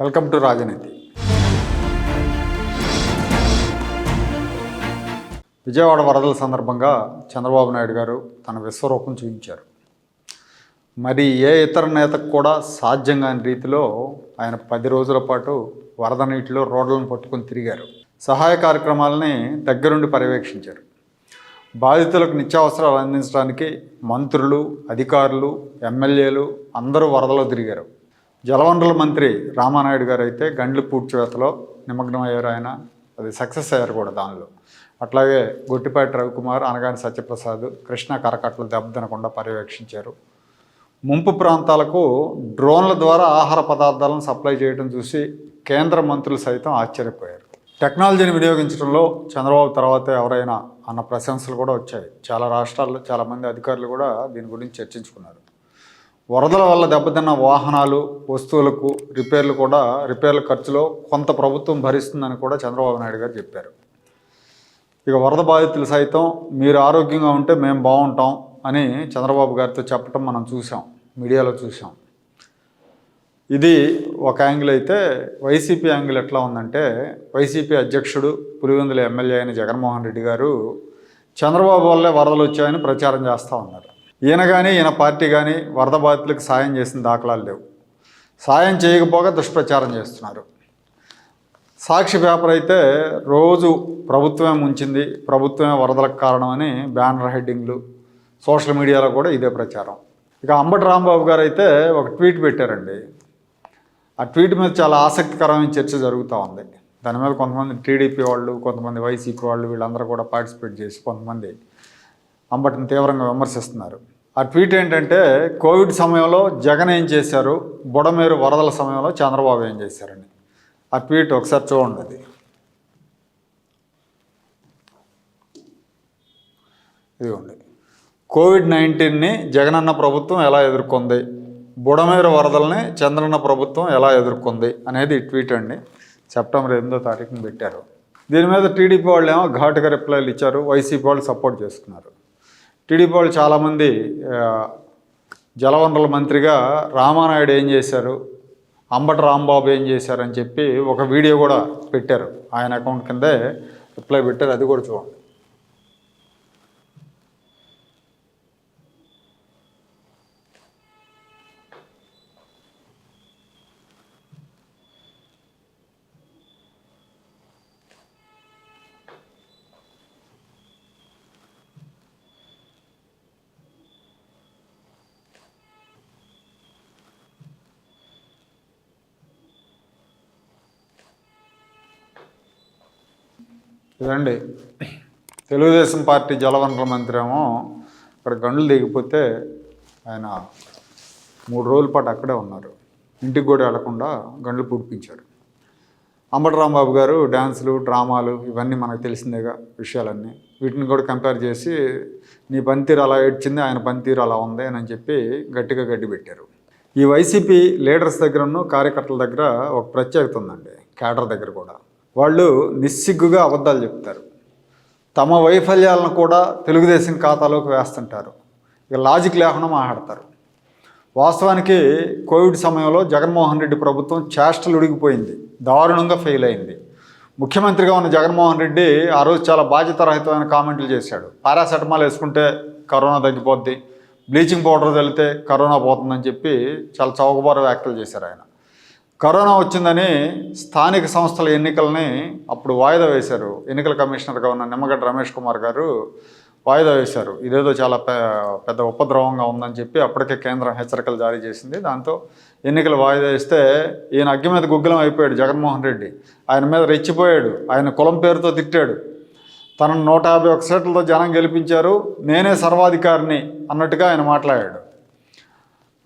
Welcome to రాజనీతి. విజయవాడ వరదల సందర్భంగా చంద్రబాబు నాయుడు గారు తన విశ్వరూపం చూపించారు. మరి ఏ ఇతర నేతకు కూడా సాధ్యం కాని రీతిలో ఆయన పది రోజుల పాటు వరద నీటిలో రోడ్లను పట్టుకొని తిరిగారు. సహాయ కార్యక్రమాలని దగ్గరుండి పర్యవేక్షించారు. బాధితులకు నిత్యావసరాలు అందించడానికి మంత్రులు అధికారులు ఎమ్మెల్యేలు అందరూ వరదలో తిరిగారు. జలవనరుల మంత్రి రామానాయుడు గారు అయితే గండ్లు పూడ్చివేతలో నిమగ్నమయ్యారు ఆయన. అది సక్సెస్ అయ్యారు కూడా దానిలో. అట్లాగే గొట్టిపాటి రవికుమార్ అనగాని సత్యప్రసాద్ కృష్ణ కరకట్లు దెబ్బతినకుండా పర్యవేక్షించారు. ముంపు ప్రాంతాలకు డ్రోన్ల ద్వారా ఆహార పదార్థాలను సప్లై చేయడం చూసి కేంద్ర మంత్రులు సైతం ఆశ్చర్యపోయారు. టెక్నాలజీని వినియోగించడంలో చంద్రబాబు తర్వాత ఎవరైనా అన్న ప్రశంసలు కూడా వచ్చాయి. చాలా రాష్ట్రాల్లో చాలామంది అధికారులు కూడా దీని గురించి చర్చించుకున్నారు. వరదల వల్ల దెబ్బతిన్న వాహనాలు వస్తువులకు రిపేర్లు కూడా రిపేర్ల ఖర్చులో కొంత ప్రభుత్వం భరిస్తుందని కూడా చంద్రబాబు నాయుడు గారు చెప్పారు. ఇక వరద బాధితులు సైతం మీరు ఆరోగ్యంగా ఉంటే మేము బాగుంటాం అని చంద్రబాబు గారితో చెప్పటం మనం చూసాం మీడియాలో చూసాం ఇది ఒక యాంగిల్ అయితే వైసీపీ యాంగిల్ ఎట్లా ఉందంటే వైసీపీ అధ్యక్షుడు పులివెందుల ఎమ్మెల్యే అయిన జగన్మోహన్ రెడ్డి గారు చంద్రబాబు వల్లే వరదలు వచ్చాయని ప్రచారం చేస్తూ ఉన్నారు ఈయన కానీ ఈయన పార్టీ కానీ వరద బాధితులకు సాయం చేసిన దాఖలాలు లేవు. సాయం చేయకపోగా దుష్ప్రచారం చేస్తున్నారు. సాక్షి పేపర్ అయితే రోజు ప్రభుత్వమే ముంచింది ప్రభుత్వమే వరదలకు కారణమని బ్యానర్ హెడ్డింగ్లు సోషల్ మీడియాలో కూడా ఇదే ప్రచారం. ఇక అంబటి రాంబాబు గారు అయితే ఒక ట్వీట్ పెట్టారండి. ఆ ట్వీట్ మీద చాలా ఆసక్తికరమైన చర్చ జరుగుతూ ఉంది. దాని మీద కొంతమంది టీడీపీ వాళ్ళు కొంతమంది వైసీపీ వాళ్ళు వీళ్ళందరూ కూడా పార్టిసిపేట్ చేసి కొంతమంది అంబటిని తీవ్రంగా విమర్శిస్తున్నారు. ఆ ట్వీట్ ఏంటంటే కోవిడ్ సమయంలో జగన్ ఏం చేశారు? బుడమేరు వరదల సమయంలో చంద్రబాబు ఏం చేశారని ఆ ట్వీట్ ఒకసారి చూడండి అది. ఇదిగోండి. కోవిడ్ నైన్టీన్ని జగనన్న ప్రభుత్వం ఎలా ఎదుర్కొంది? బుడమేరు వరదల్ని చంద్రన్న ప్రభుత్వం ఎలా ఎదుర్కొంది? అనేది ట్వీట్ అండి. సెప్టెంబర్ ఎనిమిదో తారీఖున పెట్టారు. దీని మీద టీడీపీ వాళ్ళు ఏమో ఘాటుగా రిప్లైలు ఇచ్చారు. వైసీపీ వాళ్ళు సపోర్ట్ చేస్తున్నారు. టీడీపీ వాళ్ళు చాలామంది జలవనరుల మంత్రిగా రామానాయుడు ఏం చేశారు? అంబటి రాంబాబు ఏం చేశారని చెప్పి ఒక వీడియో కూడా పెట్టారు. ఆయన అకౌంట్ కిందే రిప్లై పెట్టారు. అది కూడా చూడండి. ఇదండి. తెలుగుదేశం పార్టీ జలవనరుల మంత్రి ఏమో ఇక్కడ గండ్లు దిగిపోతే ఆయన మూడు రోజుల పాటు అక్కడే ఉన్నారు. ఇంటికి కూడా వెళ్ళకుండా గండ్లు పుడిపించారు. అంబటరాంబాబు గారు డ్యాన్సులు డ్రామాలు ఇవన్నీ మనకు తెలిసిందేగా విషయాలన్నీ. వీటిని కూడా కంపేర్ చేసి నీ పనితీరు అలా ఏడ్చింది ఆయన పనితీరు అలా ఉంది అని చెప్పి గట్టిగా గడ్డి పెట్టారు. ఈ వైసీపీ లీడర్స్ దగ్గరను కార్యకర్తల దగ్గర ఒక ప్రత్యేకత ఉందండి కేడర్ దగ్గర కూడా. వాళ్ళు నిస్సిగ్గుగా అబద్ధాలు చెప్తారు. తమ వైఫల్యాలను కూడా తెలుగుదేశం ఖాతాలోకి వేస్తుంటారు. ఇక లాజిక్ లేకుండా మాట్లాడతారు. వాస్తవానికి కోవిడ్ సమయంలో జగన్మోహన్ రెడ్డి ప్రభుత్వం చేష్టలు ఉడిగిపోయింది. దారుణంగా ఫెయిల్ అయింది. ముఖ్యమంత్రిగా ఉన్న జగన్మోహన్ రెడ్డి ఆ రోజు చాలా బాధ్యతారహితమైన కామెంట్లు చేశాడు. పారాసెటమాల్ వేసుకుంటే కరోనా తగ్గిపోద్ది. బ్లీచింగ్ పౌడర్ చల్లితే కరోనా పోతుందని చెప్పి చాలా చౌకబారు వ్యాఖ్యలు చేశారు ఆయన. కరోనా వచ్చిందని స్థానిక సంస్థల ఎన్నికల్ని అప్పుడు వాయిదా వేశారు. ఎన్నికల కమిషనర్గా ఉన్న నిమ్మగడ్డ రమేష్ కుమార్ గారు వాయిదా వేశారు. ఇదేదో చాలా పెద్ద ఉపద్రవంగా ఉందని చెప్పి అప్పటికే కేంద్రం హెచ్చరికలు జారీ చేసింది. దాంతో ఎన్నికలు వాయిదా వేస్తే ఈయన అగ్గి మీద గుగ్గిలం అయిపోయాడు జగన్మోహన్ రెడ్డి. ఆయన మీద రెచ్చిపోయాడు. ఆయన కులం పేరుతో తిట్టాడు. తనను నూట యాభై ఒక సీట్లతో జనం గెలిపించారు. నేనే సర్వాధికారిని అన్నట్టుగా ఆయన మాట్లాడాడు.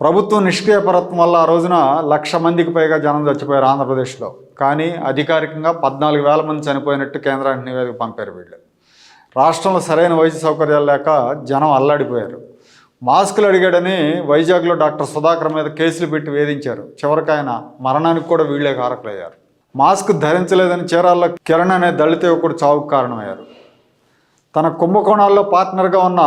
ప్రభుత్వం నిష్క్రియపరత్వం వల్ల ఆ రోజున లక్ష మందికి పైగా జనం చచ్చిపోయారు ఆంధ్రప్రదేశ్లో. కానీ అధికారికంగా పద్నాలుగు వేల మంది చనిపోయినట్టు కేంద్రానికి నివేదిక పంపారు వీళ్ళు. రాష్ట్రంలో సరైన వైద్య సౌకర్యాలు లేక జనం అల్లాడిపోయారు. మాస్కులు అడిగాడని వైజాగ్లో డాక్టర్ సుధాకర్ మీద కేసులు పెట్టి వేధించారు. చివరికి ఆయన మరణానికి కూడా వీళ్ళే కారకులయ్యారు. మాస్క్ ధరించలేదని చీరాల్లో కిరణ్ అనే దళిత యువకుడు చావుకు కారణమయ్యారు. తన కుంభకోణాల్లో పార్ట్నర్గా ఉన్న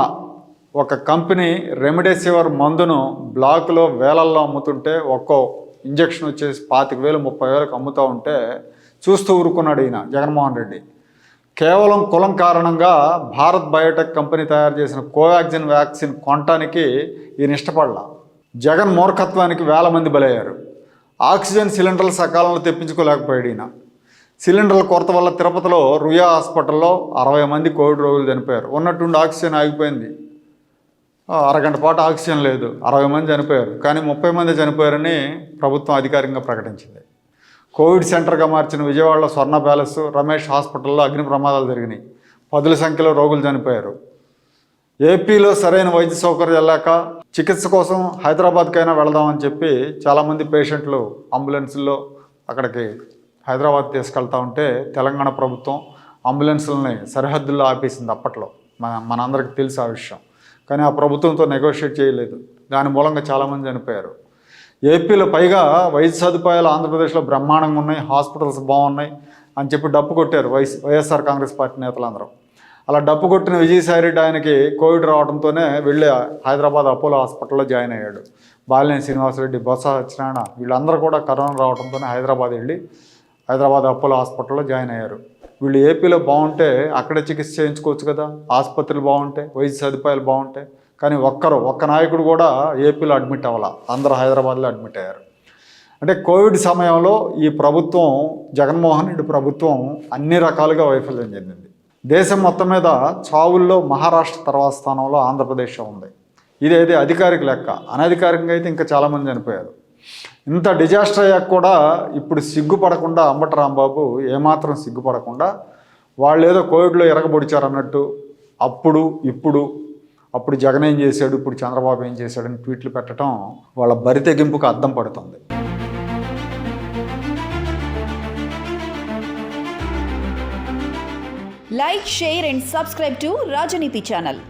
ఒక కంపెనీ రెమిడెసివర్ మందును బ్లాకులో వేలల్లో అమ్ముతుంటే ఒక్కో ఇంజక్షన్ వచ్చేసి పాతిక వేలు ముప్పై వేలకు అమ్ముతూ ఉంటే చూస్తూ ఊరుకున్నాడు ఈయన జగన్మోహన్ రెడ్డి. కేవలం కులం కారణంగా భారత్ బయోటెక్ కంపెనీ తయారు చేసిన కోవాక్సిన్ వ్యాక్సిన్ కొనటానికి ఈయన ఇష్టపడలా. జగన్ మూర్ఖత్వానికి వేల మంది బలయ్యారు. ఆక్సిజన్ సిలిండర్లు సకాలంలో తెప్పించుకోలేకపోయాడు ఈయన. సిలిండర్ల కొరత వల్ల తిరుపతిలో రుయా హాస్పిటల్లో అరవై మంది కోవిడ్ రోగులు చనిపోయారు. ఉన్నట్టుండి ఆక్సిజన్ ఆగిపోయింది. అరగంట పాటు ఆక్సిజన్ లేదు. అరవై మంది చనిపోయారు. కానీ ముప్పై మంది చనిపోయారని ప్రభుత్వం అధికారికంగా ప్రకటించింది. కోవిడ్ సెంటర్గా మార్చిన విజయవాడలో స్వర్ణ ప్యాలెస్ రమేష్ హాస్పిటల్లో అగ్ని ప్రమాదాలు జరిగినాయి. పదుల సంఖ్యలో రోగులు చనిపోయారు. ఏపీలో సరైన వైద్య సౌకర్యాలు లేక చికిత్స కోసం హైదరాబాద్కైనా వెళదామని చెప్పి చాలామంది పేషెంట్లు అంబులెన్సుల్లో అక్కడికి హైదరాబాద్ తీసుకెళ్తా ఉంటే తెలంగాణ ప్రభుత్వం అంబులెన్సులని సరిహద్దుల్లో ఆపేసింది అప్పట్లో. మన మనందరికీ తెలుసు ఆ విషయం. కానీ ఆ ప్రభుత్వంతో నెగోషియేట్ చేయలేదు. దాని మూలంగా చాలామంది చనిపోయారు. ఏపీలో పైగా వైద్య సదుపాయాలు ఆంధ్రప్రదేశ్లో బ్రహ్మాండంగా ఉన్నాయి హాస్పిటల్స్ బాగున్నాయి అని చెప్పి డప్పు కొట్టారు వైఎస్ వైఎస్ఆర్ కాంగ్రెస్ పార్టీ నేతలందరూ. అలా డప్పు కొట్టిన విజయసాయిరెడ్డి ఆయనకి కోవిడ్ రావడంతోనే వెళ్ళి హైదరాబాద్ అపోలో హాస్పిటల్లో జాయిన్ అయ్యాడు. బాలినేని శ్రీనివాసరెడ్డి బొత్స సత్యనారాయణ వీళ్ళందరూ కూడా కరోనా రావడంతోనే హైదరాబాద్ వెళ్ళి హైదరాబాద్ అపోలో హాస్పిటల్లో జాయిన్ అయ్యారు. వీళ్ళు ఏపీలో బాగుంటే అక్కడే చికిత్స చేయించుకోవచ్చు కదా. ఆసుపత్రులు బాగుంటాయి వైద్య సదుపాయాలు బాగుంటాయి కానీ ఒక్కరు ఒక్క నాయకుడు కూడా ఏపీలో అడ్మిట్ అవ్వాల. అందరూ హైదరాబాద్లో అడ్మిట్ అయ్యారు. అంటే కోవిడ్ సమయంలో ఈ ప్రభుత్వం జగన్మోహన్ రెడ్డి ప్రభుత్వం అన్ని రకాలుగా వైఫల్యం చెందింది. దేశం మొత్తం మీద చావుల్లో మహారాష్ట్ర తర్వాత స్థానంలో ఆంధ్రప్రదేశ్ ఉంది. ఇదైతే అధికారిక లెక్క. అనధికారికంగా అయితే ఇంకా చాలామంది చనిపోయారు. ఇంత డిజాస్టర్ అయ్యాక కూడా ఇప్పుడు సిగ్గుపడకుండా అంబటి రాంబాబు ఏమాత్రం సిగ్గుపడకుండా వాళ్ళు ఏదో కోవిడ్లో ఎరగబొడిచారన్నట్టు అప్పుడు ఇప్పుడు అప్పుడు జగన్ ఏం చేశాడు ఇప్పుడు చంద్రబాబు ఏం చేశాడని ట్వీట్లు పెట్టడం వాళ్ళ బరి తెగింపుకు అద్దం పడుతుంది. Like share and subscribe to Rajaneeti channel.